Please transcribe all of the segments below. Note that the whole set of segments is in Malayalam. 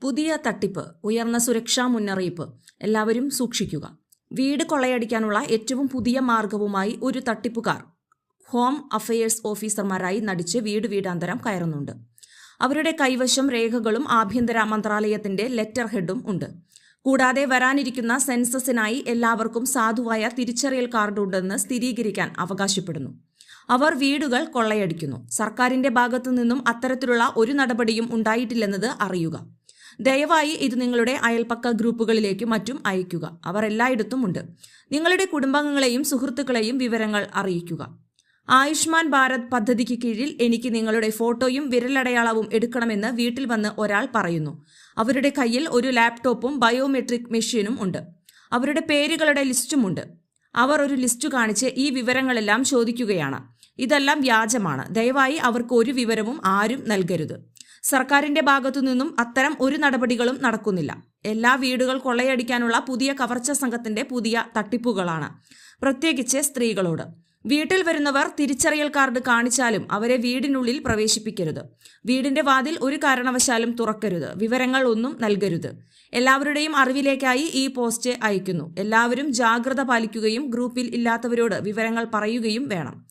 പുതിയ തട്ടിപ്പ് ഉയർന്ന സുരക്ഷാ മുന്നറിയിപ്പ്. എല്ലാവരും സൂക്ഷിക്കുക. വീട് കൊള്ളയടിക്കാനുള്ള ഏറ്റവും പുതിയ മാർഗവുമായി ഒരു തട്ടിപ്പുകാർ. ഹോം അഫയേഴ്സ് ഓഫീസർമാരായി നടിച്ച് വീട് വീടാന്തരം കയറുന്നുണ്ട്. അവരുടെ കൈവശം രേഖകളും ആഭ്യന്തര മന്ത്രാലയത്തിന്റെ ലെറ്റർ ഹെഡും ഉണ്ട്. കൂടാതെ വരാനിരിക്കുന്ന സെൻസസിനായി എല്ലാവർക്കും സാധുവായ തിരിച്ചറിയൽ കാർഡ് ഉണ്ടെന്ന് സ്ഥിരീകരിക്കാൻ അവകാശപ്പെടുന്നു. അവർ വീടുകൾ കൊള്ളയടിക്കുന്നു. സർക്കാരിന്റെ ഭാഗത്തു നിന്നും അത്തരത്തിലുള്ള ഒരു നടപടിയും ഉണ്ടായിട്ടില്ലെന്നത് അറിയുക. ദയവായി ഇത് നിങ്ങളുടെ അയൽപ്പക്ക ഗ്രൂപ്പുകളിലേക്കും മറ്റും അയയ്ക്കുക. അവർ എല്ലായിടത്തും ഉണ്ട് നിങ്ങളുടെ കുടുംബാംഗങ്ങളെയും സുഹൃത്തുക്കളെയും വിവരങ്ങൾ അറിയിക്കുക. ആയുഷ്മാൻ ഭാരത് പദ്ധതിക്ക് കീഴിൽ എനിക്ക് നിങ്ങളുടെ ഫോട്ടോയും വിരലടയാളവും എടുക്കണമെന്ന് വീട്ടിൽ വന്ന് ഒരാൾ പറയുന്നു. അവരുടെ കയ്യിൽ ഒരു ലാപ്ടോപ്പും ബയോമെട്രിക് മെഷീനും ഉണ്ട്. അവരുടെ പേരുകളുടെ ലിസ്റ്റുമുണ്ട് അവർ ഒരു ലിസ്റ്റ് കാണിച്ച് ഈ വിവരങ്ങളെല്ലാം ചോദിക്കുകയാണ്. ഇതെല്ലാം വ്യാജമാണ്. ദയവായി അവർക്ക് ഒരു വിവരവും ആരും നൽകരുത്. സർക്കാരിന്റെ ഭാഗത്തുനിന്നും അത്തരം ഒരു നടപടികളും നടക്കുന്നില്ല. എല്ലാ വീടുകൾ കൊള്ളയടിക്കാനുള്ള പുതിയ കവർച്ച സംഘത്തിന്റെ പുതിയ തട്ടിപ്പുകളാണ്. പ്രത്യേകിച്ച് സ്ത്രീകളോട്. വീട്ടിൽ വരുന്നവർ തിരിച്ചറിയൽ കാർഡ് കാണിച്ചാലും അവരെ വീടിനുള്ളിൽ പ്രവേശിപ്പിക്കരുത്. വീടിന്റെ വാതിൽ ഒരു കാരണവശാലും തുറക്കരുത്. വിവരങ്ങൾ ഒന്നും നൽകരുത്. എല്ലാവരുടെയും അറിവിലേക്കായി ഈ പോസ്റ്റ് അയക്കുന്നു എല്ലാവരും ജാഗ്രത പാലിക്കുകയും ഗ്രൂപ്പിൽ ഇല്ലാത്തവരോട് വിവരങ്ങൾ പറയുകയും വേണം.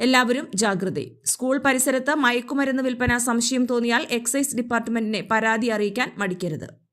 എല്ലാവരും ജാഗ്രത. സ്കൂൾ പരിസരത്ത് മയക്കുമരുന്ന് വിൽപ്പന സംശയം തോന്നിയാൽ എക്സൈസ് ഡിപ്പാർട്ട്മെന്റിനെ പരാതി അറിയിക്കാൻ മടിക്കരുത്.